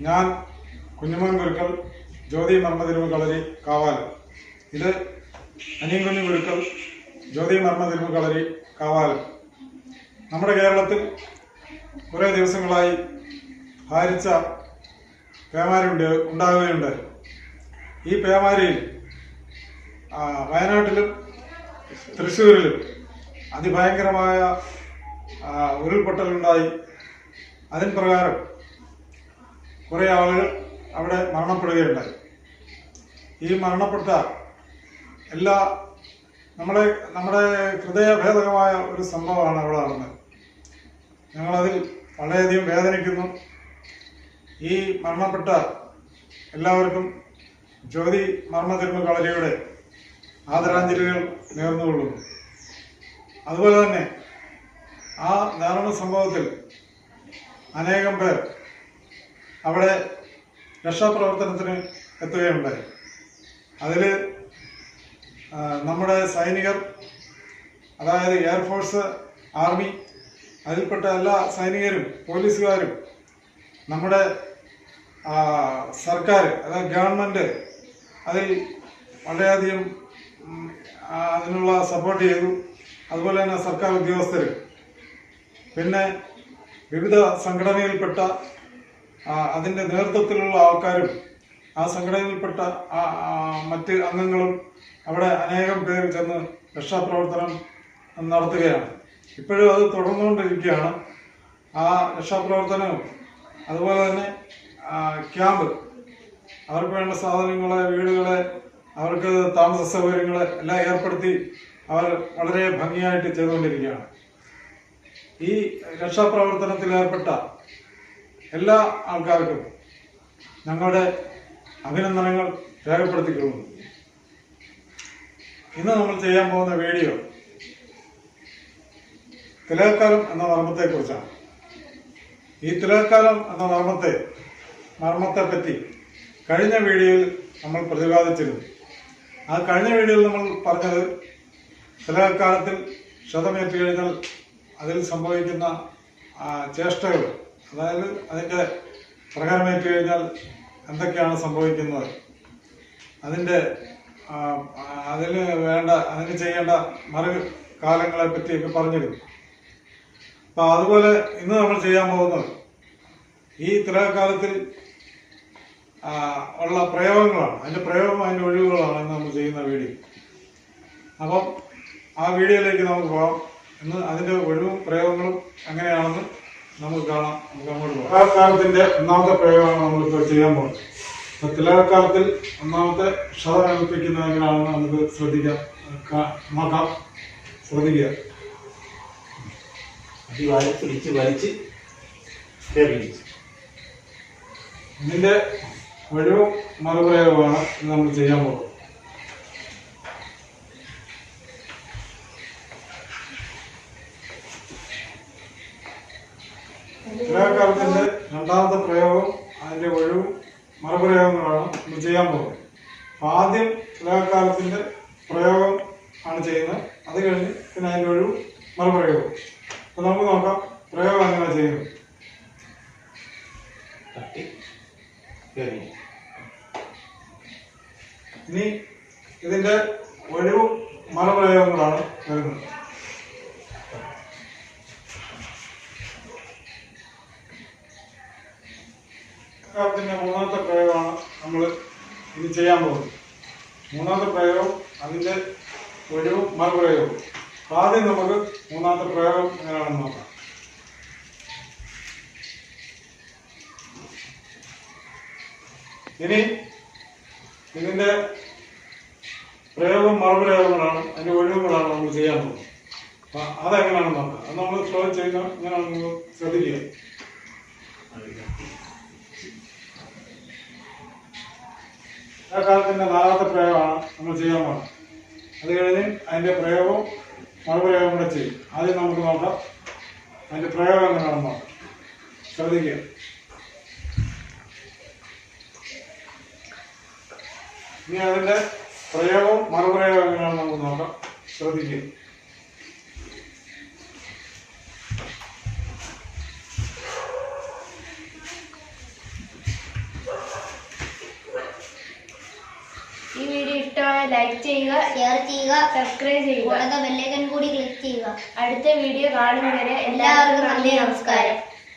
ഞാൻ കുഞ്ഞുമോൻ ഗുരുക്കൾ ജ്യോതി മർമ്മതിരുവ് കളരി കാവാൽ ഇത് അനിയൻ കുഞ്ഞു ഗുരുക്കൾ ജ്യോതി മർമ്മതിരുവ് കളരി കാവാൽ നമ്മുടെ കേരളത്തിൽ കുറേ ദിവസങ്ങളായി ഹാരിച്ച പേമാരി ഉണ്ടാവുകയുണ്ടായി ഈ പേമാരിയിൽ വയനാട്ടിലും തൃശ്ശൂരിലും അതിഭയങ്കരമായ ഉരുൾപൊട്ടലുണ്ടായി. അതിൻ പ്രകാരം കുറേ ആളുകൾ അവിടെ മരണപ്പെടുകയുണ്ടായി ഈ മരണപ്പെട്ട എല്ലാ നമ്മുടെ നമ്മുടെ ഹൃദയഭേദകമായ ഒരു സംഭവമാണ് അവിടെ നടന്നത്. ഞങ്ങളതിൽ വളരെയധികം വേദനിക്കുന്നു. ഈ മരണപ്പെട്ട എല്ലാവർക്കും ജ്യോതി മർമ്മതിരുമ കളരിയുടെ ആദരാഞ്ജലികൾ നേർന്നുകൊള്ളുന്നു. അതുപോലെ തന്നെ ആ നേർന്ന സംഭവത്തിൽ അനേകം പേർ അവിടെ രക്ഷാപ്രവർത്തനത്തിന് എത്തുകയുണ്ടായി. അതിൽ നമ്മുടെ സൈനികർ അതായത് എയർഫോഴ്സ് ആർമി അതിൽപ്പെട്ട എല്ലാ സൈനികരും പോലീസുകാരും നമ്മുടെ സർക്കാർ അതായത് ഗവൺമെന്റ് അതിൽ വളരെയധികം അതിനുള്ള സപ്പോർട്ട് ചെയ്തു. അതുപോലെ തന്നെ സർക്കാർ ഉദ്യോഗസ്ഥർ പിന്നെ വിവിധ സംഘടനയിൽപ്പെട്ട അതിന്റെ നേതൃത്വത്തിലുള്ള ആൾക്കാരും ആ സംഘടനയിൽപ്പെട്ട മറ്റ് അംഗങ്ങളും അവിടെ അനേകം പേർ ചെന്ന് രക്ഷാപ്രവർത്തനം നടത്തുകയാണ്. ഇപ്പോഴും അത് തുടർന്നുകൊണ്ടിരിക്കുകയാണ്. ആ രക്ഷാപ്രവർത്തനവും അതുപോലെ തന്നെ ക്യാമ്പ് അവർക്ക് വേണ്ട സാധനങ്ങളെ വീടുകളെ അവർക്ക് താമസ സൗകര്യങ്ങൾ എല്ലാം ഏർപ്പെടുത്തി അവർ വളരെ ഭംഗിയായിട്ട് ചെയ്തുകൊണ്ടിരിക്കുകയാണ്. ഈ രക്ഷാപ്രവർത്തനത്തിൽ ഏർപ്പെട്ട എല്ലാ ആൾക്കാർക്കും ഞങ്ങളുടെ അഭിനന്ദനങ്ങൾ രേഖപ്പെടുത്തിക്കൊള്ളുന്നു ഇന്ന് നമ്മൾ ചെയ്യാൻ പോകുന്ന വീഡിയോ തിലകക്കാലം എന്ന നർമ്മത്തെക്കുറിച്ചാണ്. ഈ തിലകക്കാലം എന്ന നർമ്മത്തെ നർമ്മത്തെ പറ്റി കഴിഞ്ഞ വീഡിയോയിൽ നമ്മൾ പ്രതിപാദിച്ചിരുന്നു. ആ കഴിഞ്ഞ വീഡിയോയിൽ നമ്മൾ പറഞ്ഞത് തിലകക്കാലത്തിൽ ക്ഷതമേറ്റ് കഴിഞ്ഞാൽ അതിൽ സംഭവിക്കുന്ന ചേഷ്ടകൾ അതായത് അതിന്റെ പ്രകടമേറ്റ് കഴിഞ്ഞാൽ എന്തൊക്കെയാണ് സംഭവിക്കുന്നത്? അതിന്റെ അതിന് വേണ്ട അതിന് ചെയ്യേണ്ട മറു കാലങ്ങളെ പറ്റിയൊക്കെ പറഞ്ഞിരുന്നു. അപ്പോൾ അതുപോലെ ഇന്ന് നമ്മൾ ചെയ്യാൻ പോകുന്നത് ഈ ഇത്രകാലത്തിൽ ഉള്ള പ്രയോഗങ്ങളാണ്. അതിന്റെ പ്രയോഗം അതിന്റെ ഒഴിവുകളാണ് നമ്മൾ ചെയ്യുന്ന വീഡിയോ. അപ്പം ആ വീഡിയോയിലേക്ക് നമുക്ക് പോകാം. ഇന്ന് അതിന്റെ ഒഴിവും പ്രയോഗങ്ങളും എങ്ങനെയാണെന്ന് നമുക്ക് കാണാം. നമുക്ക് അങ്ങോട്ട് പോകാം. തിലകക്കാലത്തിന്റെ ഒന്നാമത്തെ പ്രയോഗമാണ് നമ്മളിപ്പോൾ ചെയ്യാൻ പോകുന്നത്. തിലാകാലത്തിൽ തിലകക്കാലത്തിൽ ഒന്നാമത്തെ ക്ഷതം ഏൽപ്പിക്കുന്നത് എങ്ങനെയാണെന്ന് നമുക്ക് ശ്രദ്ധിക്കാം. നോക്കാം ശ്രദ്ധിക്കുക. വലിച്ച് ഇതിന്റെ ഒഴിവും മറുപ്രയോഗമാണ് ഇന്ന് നമ്മൾ ചെയ്യാൻ പോകുന്നത്. തിലകക്കാലത്തിന്റെ രണ്ടാമത്തെ പ്രയോഗം അതിന്റെ ഒഴിവും മറുപ്രയോഗങ്ങളാണ് നമ്മൾ ചെയ്യാൻ പോകുന്നത്. അപ്പൊ ആദ്യം തിലകക്കാലത്തിന്റെ പ്രയോഗം ആണ് ചെയ്യുന്നത്. അത് കഴിഞ്ഞ് പിന്നെ അതിന്റെ ഒഴിവും മറുപ്രയോഗവും അപ്പൊ നമുക്ക് നോക്കാം പ്രയോഗം എങ്ങനെയാണ് ചെയ്യുന്നത്. ഇനി ഇതിന്റെ ഒഴിവും മറുപ്രയോഗങ്ങളാണ് ഇനി ചെയ്യാൻ പോകുന്നത് മൂന്നാമത്തെ പ്രയോഗം അതിന്റെ ഒരു മറുപ്രയോഗവും. അപ്പൊ ആദ്യം നമുക്ക് മൂന്നാമത്തെ പ്രയോഗം എങ്ങനെയാണെന്ന് നോക്കാം. ഇനി ഇതിന്റെ പ്രയോഗം മറുപ്രയോഗങ്ങളാണ് അതിന്റെ ഒഴിവുകളാണ് നമ്മൾ ചെയ്യാൻ പോകുന്നത്. അപ്പൊ അതെങ്ങനെയാണെന്ന് നോക്കാം. അത് നമ്മൾ സ്ലോ ചെയ്യുന്ന നിങ്ങൾ ശ്രദ്ധിക്കുക. ആ കാലത്തിന്റെ നാലാമത്തെ പ്രയോഗമാണ് നമ്മൾ ചെയ്യാൻ പോകുന്നത്. അത് കഴിഞ്ഞ് അതിന്റെ പ്രയോഗവും മറുപ്രയോഗം കൂടെ ചെയ്യും. ആദ്യം നമുക്ക് നോക്കാം. അതിന്റെ പ്രയോഗം എങ്ങനെയാണെന്ന് നോക്കാം. ശ്രദ്ധിക്കുക. ഇനി അതിന്റെ പ്രയോഗവും മറുപ്രയോഗം എങ്ങനെയാണെന്ന് നമുക്ക് നോക്കാം. ശ്രദ്ധിക്കുക. ഈ വീഡിയോ ഇഷ്ടമായ ലൈക്ക് ചെയ്യുക ഷെയർ ചെയ്യുക സബ്സ്ക്രൈബ് ചെയ്യുക. കൂടാതെ ബെല്ലൈക്കൻ കൂടി ക്ലിക്ക് ചെയ്യുക. അടുത്ത വീഡിയോ കാണുന്നവരെ എല്ലാവർക്കും നന്ദി നമസ്കാരം.